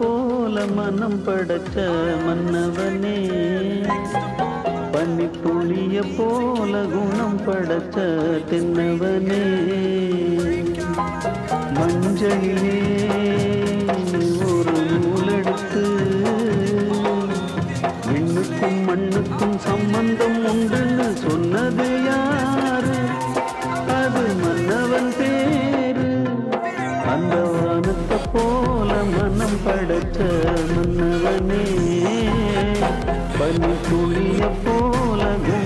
போல மனம் படைச்ச மன்னவனே. பனி புளிய போல குணம் படைச்ச தென்னவனே. மஞ்சளிலே ஒரு நூலெடுத்து விண்ணுக்கும் மண்ணுக்கும் சம்பந்தம் உண்டுன்னு சொன்னது யாரு? அது மன்னவன் பேரு. அந்த மனம் படைத்த மன்னவனே பனி துளிய போலவே